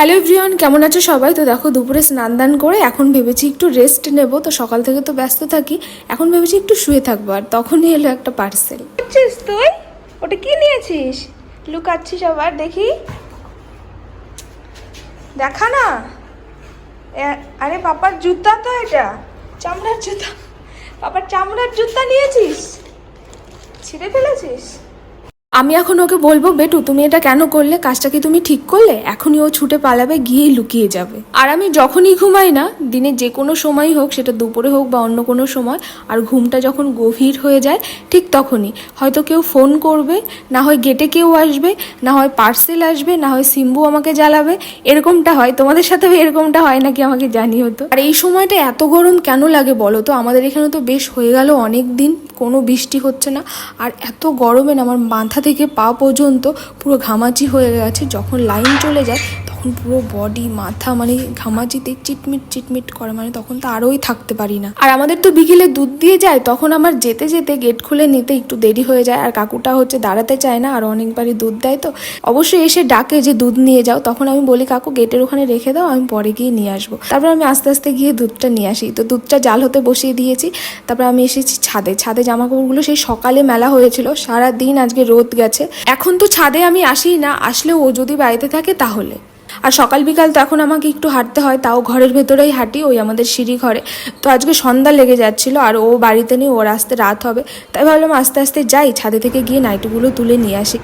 Hello everyone, কেমন আছো সবাই? তো দেখো, দুপুরে স্নান দান করে এখন ভেবেছি একটু রেস্ট নেব। তো সকাল থেকে তো ব্যস্ত থাকি, এখন ভেবেছি একটু শুয়ে থাকব। আর তখনই এলো একটা পার্সেল করছিস তুই? ওটা কি নিয়েছিস? লুকাচ্ছিস আবার দেখি। দেখা না। আরে পাপার জুতা তো এটা। চামড়ার জুতা। পাপার চামড়ার জুতা নিয়েছিস? ছিঁড়ে ফেলেছিস? আমি এখন ওকে বলব, বেটু, তুমি এটা কেন করলে? কাজটা কি তুমি ঠিক করলে? এখনই ও ছুটে পালাবে, গিয়েই লুকিয়ে যাবে। আর আমি যখনই ঘুমাই না, দিনে যে কোনো সময় হোক, সেটা দুপুরে হোক বা অন্য কোনো সময়, আর ঘুমটা যখন গভীর হয়ে যায়, ঠিক তখনই। হয়তো কেউ ফোন করবে, না হয় গেটে কেউ আসবে, না হয় পার্সেল আসবে, না হয় সিম্বু আমাকে জ্বালাবে। এরকমটা হয়। তোমাদের সাথেও এরকমটা হয় নাকি আমাকে জানিও হতো আর এই সময়টা এত গরম কেন লাগে বলো তো? আমাদের এখানে তো বেশ হয়ে গেল অনেক দিন কোনো বৃষ্টি হচ্ছে না। আর এত গরমে না আমার মাথা থেকে পা পর্যন্ত পুরো ঘামাচি হয়ে গেছে। যখন লাইন চলে যায় তখন পুরো বডি মাথা মানে ঘামাচিতে চিটমিট চিটমিট করে মানে তখন তো আরোই থাকতে পারি না। আর আমাদের তো বিকেলে দুধ দিয়ে যায়, তখন আমার যেতে যেতে গেট খুলে নিতে একটু দেরি হয়ে যায়, আর কাকুটা হচ্ছে দাঁড়াতে চায় না, আর অনেকবারই দুধ দেয় তো। অবশ্যই এসে ডাকে যে, দুধ নিয়ে যাও। তখন আমি বলি, কাকু গেটের ওখানে রেখে দাও, আমি পরে গিয়ে নিয়ে আসব। তারপর আমি আস্তে আস্তে গিয়ে দুধটা নিয়ে আসি। তো দুধটা জাল হতে বসিয়ে দিয়েছি। তারপর আমি এসেছি ছাদে। ছাদে জামা কাপড়গুলো সেই সকালে মেলা হয়েছিল সারা দিন আজকে রোদ গেছে। এখন তো ছাদে আমি আসি না আসলে ও যদি বাড়িতে থাকে তাহলে। আর সকাল বিকাল তো এখন আমাকে একটু হাঁটতে হয়, তাও ঘরের ভেতরেই হাঁটি, ওই আমাদের সিঁড়ি ঘরে। তো আজকে সন্ধ্যা লেগে যাচ্ছিল, আর ও বাড়িতে নেই, ওর আসতে রাত হবে। তাই ভাবলাম আস্তে আস্তে যাই, ছাদে থেকে গিয়ে নাইটিগুলো তুলে নিয়ে আসি।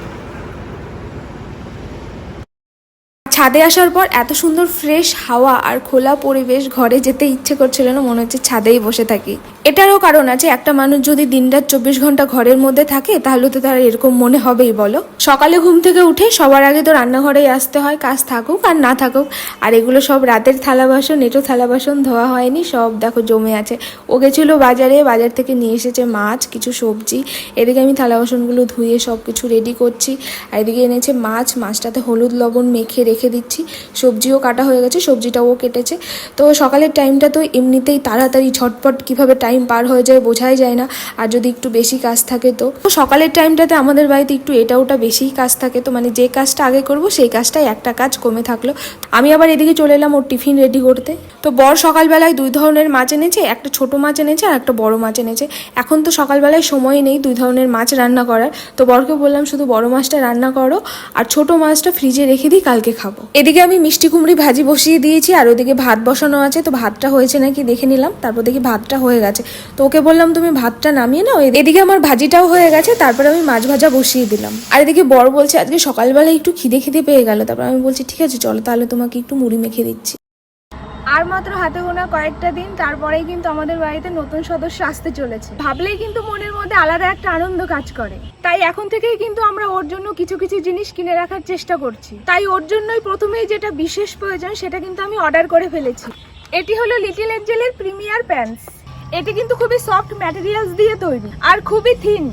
ছাদে আসার পর এত সুন্দর, ফ্রেশ হাওয়া আর খোলা পরিবেশ, ঘরে যেতে ইচ্ছে করছিল না, মনে হচ্ছে ছাদেই বসে থাকি। এটারও কারণ আছে, একটা মানুষ যদি দিনরাত চব্বিশ ঘণ্টা ঘরের মধ্যে থাকে, তাহলে তো তার এরকম মনে হবেই, বলো। সকালে ঘুম থেকে উঠে সবার আগে তো রান্নাঘরেই আসতে হয়, কাজ থাকুক আর না থাকুক। আর এগুলো সব রাতের থালা বাসন, এটো থালা বাসন ধোয়া হয়নি, সব দেখো জমে আছে। ও গেছিল বাজারে, বাজার থেকে নিয়ে এসেছে মাছ, কিছু সবজি। এদিকে আমি থালা বাসনগুলো ধুয়ে সব কিছু রেডি করছি। আর এদিকে এনেছে মাছ, মাছটাতে হলুদ লবণ মেখে রেখে দিচ্ছি। সবজিও কাটা হয়ে গেছে, সবজিটাও কেটেছে। তো সকালের টাইমটা তো এমনিতেই তাড়াতাড়ি, ঝটপট কীভাবে টাইম পার হয়ে যায়, বোঝাই যায় না। আর যদি একটু বেশি কাজ থাকে তো। তো সকালের টাইমটাতে আমাদের বাড়িতে একটু এটা ওটা বেশিই কাজ থাকে। তো মানে যে কাজটা আগে করব, সেই কাজটাই একটা কাজ কমে থাকল। আমি আবার এদিকে চলে এলাম ওর টিফিন রেডি করতে। তো বর সকালবেলায় দুই ধরনের মাছ এনেছে, একটা ছোট মাছ এনেছে আর একটা বড় মাছ এনেছে। এখন তো সকালবেলায় সময় নেই দুই ধরনের মাছ রান্না করার। তো বরকে বললাম, শুধু বড় মাছটা রান্না করো আর ছোট মাছটা ফ্রিজে রেখে দিই, কালকে খাব। এদিকে আমি মিষ্টি কুমড়ি ভাজি বসিয়ে দিয়েছি আর ওদিকে ভাত বসানো আছে। তো ভাতটা হয়েছে নাকি দেখে নিলাম। তারপর দেখি ভাতটা হয়ে গেছে। তো ওকে বললাম, তুমি ভাতটা নামিয়ে নাও এদিকে আমার ভাজিটাও হয়ে গেছে, তারপরে আমি মাছ ভাজা বসিয়ে দিলাম। আর এদিকে বর বলছে, আজকে সকালবেলা একটু খিদে খিদে পেয়ে গেল। তারপর আমি বলছি, ঠিক আছে, চলো তাহলে তোমাকে একটু মুড়ি মেখে দিচ্ছি। আর মাত্র হাতে গোনা কয়েকটা দিন, তারপরেই কিন্তু আমাদের বাড়িতে নতুন সদস্য আসতে চলেছে। ভাবলেই কিন্তু মনের মধ্যে আলাদা একটা আনন্দ কাজ করে। তাই এখন থেকেই কিন্তু আমরা ওর জন্য কিছু কিছু জিনিস কিনে রাখার চেষ্টা করছি। তাই ওর জন্যই প্রথমেই যেটা বিশেষ প্রয়োজন, সেটা কিন্তু আমি অর্ডার করে ফেলেছি। এটি হলো লিটিল এঞ্জেলের প্রিমিয়ার প্যান্টস। এটি কিন্তু খুবই সফট ম্যাটেরিয়ালস দিয়ে তৈরি আর খুবই থিন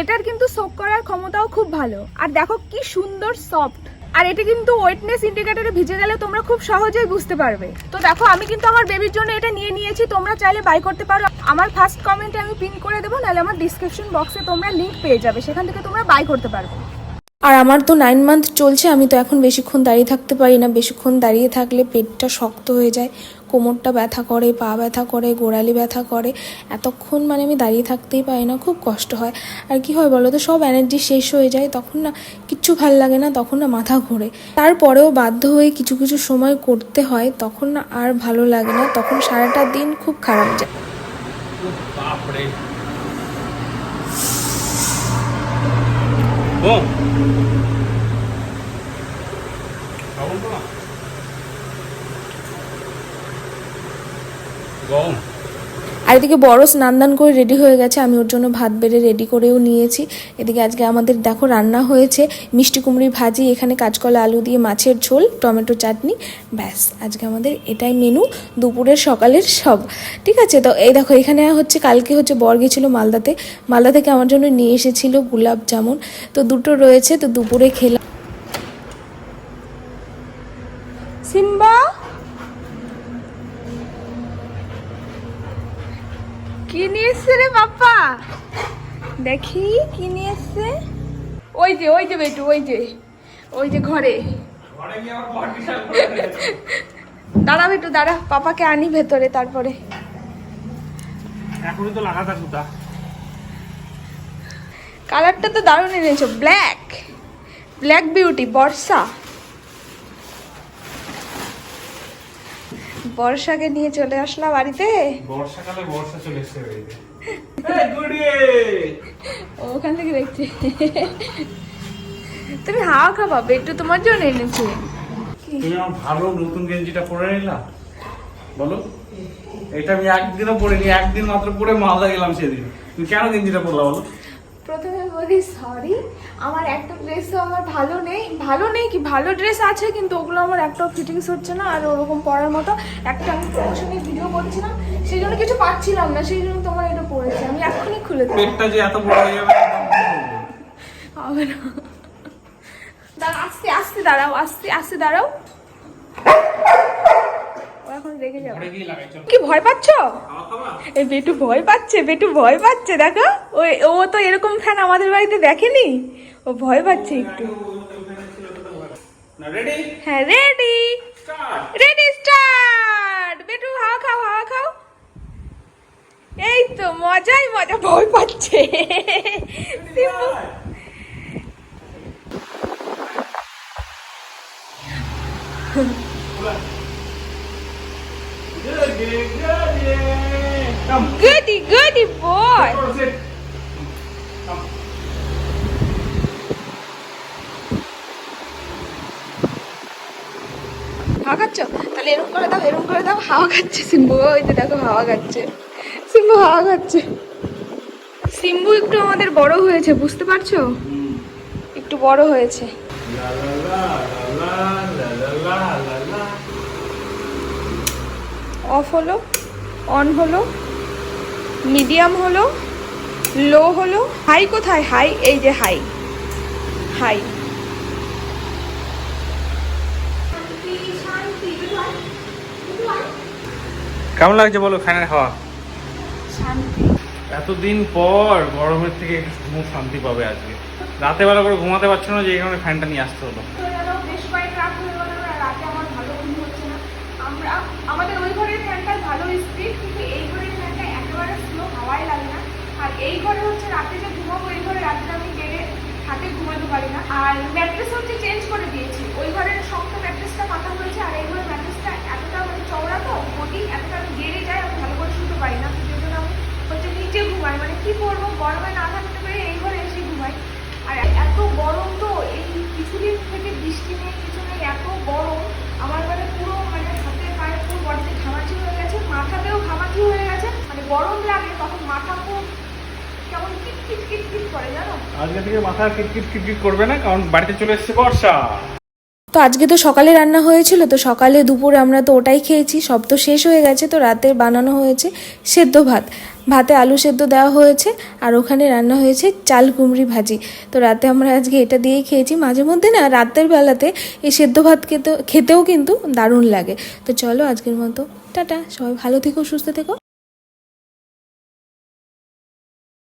এটার কিন্তু সোক করার ক্ষমতাও খুব ভালো। আর দেখো কি সুন্দর সফট আর এটি কিন্তু ওয়েটনেস ইন্ডিকেটরে ভিজে গেলে তোমরা খুব সহজেই বুঝতে পারবে। তো দেখো, আমি কিন্তু আমার বেবির জন্য এটা নিয়ে নিয়েছি, তোমরা চাইলে বাই করতে পারো। আমার ফার্স্ট কমেন্টে আমি পিন করে দেবো, নাহলে আমার ডিসক্রিপশন বক্সে তোমরা লিংক পেয়ে যাবে। সেখান থেকে তোমরা বাই করতে পারবে। আর আমার তো নাইন মান্থ চলছে, আমি তো এখন বেশিক্ষণ দাঁড়িয়ে থাকতে পারি না। বেশিক্ষণ দাঁড়িয়ে থাকলে পেটটা শক্ত হয়ে যায়। কোমরটা ব্যথা করে, পা ব্যথা করে, গোড়ালি ব্যথা করে, এতক্ষণ মানে আমি দাঁড়িয়ে থাকতেই পারি না, খুব কষ্ট হয়। আর কি হয় বলো তো সব এনার্জি শেষ হয়ে যায়, তখন না কিচ্ছু ভালো লাগে না, তখন না মাথা ঘোরে। তারপরেও বাধ্য হয়ে কিছু কিছু সময় করতে হয়, তখন না আর ভালো লাগে না, তখন সারাটা দিন খুব খারাপ যায় ও আর এদিকে বড় স্নান দান করে রেডি হয়ে গেছে, আমি ওর জন্য ভাত বেড়ে রেডি করেও নিয়েছি। এদিকে আজকে আমাদের দেখো রান্না হয়েছে, মিষ্টি কুমড়ি ভাজি, এখানে কাঁচকলা, আলু দিয়ে মাছের ঝোল, টমেটো চাটনি, ব্যাস। আজকে আমাদের এটাই মেনু দুপুরের সকালের সব। ঠিক আছে, তো এই দেখো, এখানে হচ্ছে কালকে হচ্ছে বর গেছিল মালদাতে। মালদা থেকে আমার জন্য নিয়ে এসেছিল গোলাপ জামুন। তো দুটো রয়েছে, তো দুপুরে খেলাম সিম্বা কি নিয়ে এসছে রে বাপ্পা দেখি কি নিয়ে এসছে ওই যে ওই যে বেটু ওই যে ওই যে ঘরে। দাঁড়াও একটু দাঁড়া পাপাকে আনি ভেতরে তারপরে। এখনই তো লাগাতা সুতা। কালারটা তো দারুণ এনেছো ব্ল্যাক ব্ল্যাক বিউটি বর্ষা। বর্ষাকে নিয়ে চলে আসলাম বাড়িতে? বর্ষাকালে বর্ষা চলে এসছে ওখান থেকে দেখছি। তুমি হাওয়া খাবা একটু তোমার জন্য এনেছি। তুমি আমার ভালো নতুন গেঞ্জিটা পরে নিলা? বলো। এটা আমি একদিনও পরিনি একদিন মাত্র পরে মালদা গেলাম সেদিন। তুমি কেন গেঞ্জিটা পরলা বলো? প্রথমে বলি সরি আমার একটা ড্রেসও আমার ভালো নেই। ভালো নেই কি? ভালো ড্রেস আছে কিন্তু ওগুলো আমার একটাও ফিটিংস হচ্ছে না আর ওরকম পরার মতো একটা আমি প্রমোশনে ভিডিও করছিলাম সেই জন্য কিছু পাচ্ছিলাম না সেই জন্য তোমার এটা পড়েছে আমি এখনই খুলে দেবো। পেটটা যে এত বড় হয়ে যাবে হবে না। দাঁড়াও আস্তে আস্তে দাঁড়াও আস্তে আস্তে দাঁড়াও। ও এখন রেগে যাবে। কি ভয় পাচ্ছো? এই বেটু ভয় পাচ্ছে বেটু ভয় পাচ্ছে দেখো। ওই ও তো এরকম ফ্যান আমাদের বাড়িতে দেখেনি? ও ভয় পাচ্ছে একটু। হ্যাঁ রেডি রেডি স্টার্ট বেটু হাওয়া খাও হাওয়া খাও। এই তো মজাই মজা ভয় পাচ্ছে। Come. বয় Sit. Come. হাওয়া খাচ্ছ তাহলে এরকম করে দাও এরকম করে দাও হাওয়া খাচ্ছে সিম্বু ওই যে দেখো হাওয়া খাচ্ছে সিম্বু হাওয়া খাচ্ছে সিম্বু একটু আমাদের বড় হয়েছে বুঝতে পারছ একটু বড় হয়েছে অফ হলো অন হলো মিডিয়াম হলো লো হলো হাই কোথায়? হাই এই যে হাই। হাই। কেমন লাগছে বলো ফ্যানের হাওয়া? এতদিন পর গরমের থেকে একটু শান্তি পাবে আজকে। রাতে বেলা করে ঘুমাতে পারছ না যে এই কারণে ফ্যানটা নিয়ে আসতে হলো বেশ কয়েক রাত হয়ে গেল না রাতে আমার ভালো ঘুম হচ্ছে না আমরা আমাদের ওই ঘরের ফ্যানটার ভালো স্পিড কিন্তু এই ঘরের ফ্যানটা একেবারে স্লো হাওয়াই লাগে না। আর এই ঘরে হচ্ছে রাতে যে ঘুমাবো, এই ঘরে রাতে আমি বেডে হাতে ঘুমাতে পারি না। আর ম্যাট্রেস হচ্ছে চেঞ্জ করে দিয়েছি। ওই ঘরের শক্ত ম্যাট্রেসটা মাথা হয়েছে, আর এই ঘরের ম্যাট্রেসটা এতটা মানে চওড়া তো, মোটি, এতটা আমি গেড়ে যায় আমি ভালো করে শুতে পারি না। সেই জন্য আমি হচ্ছে নিচে ঘুমাই। মানে কি করব গরমে না থাকতে পেরে এই ঘরে এসে ঘুমাই। আর এত গরম তো, এই কিছুদিন থেকে বৃষ্টি নেই, কিছু নেই, এত গরম। আমার মানে বডিতে ঘামাচি হয়ে গেছে, মাথাতেও ঘামাচি হয়ে গেছে মানে গরম লাগে, তখন মাথা খুব কেমন কিট কিট কিট কিট করে, জানো? আজকে থেকে মাথা কিটকিট কিটকিট করবে না, কারণ বাড়িতে চলে এসেছে বর্ষা। তো আজকে তো সকালে রান্না হয়েছিল, তো সকালে দুপুরে আমরা তো ওটাই খেয়েছি। সব তো শেষ হয়ে গেছে, তো রাতে বানানো হয়েছে সেদ্ধ ভাত। ভাতে আলু সেদ্ধ দেওয়া হয়েছে, আর ওখানে রান্না হয়েছে চাল কুমড়ি ভাজি। তো রাতে আমরা আজকে এটা দিয়েই খেয়েছি। মাঝে মধ্যে না, রাতের বেলাতে এই সেদ্ধ ভাত খেতে খেতেও কিন্তু দারুণ লাগে। তো চলো আজকের মতো, টাটা, সবাই ভালো থেকো, সুস্থ থেকো।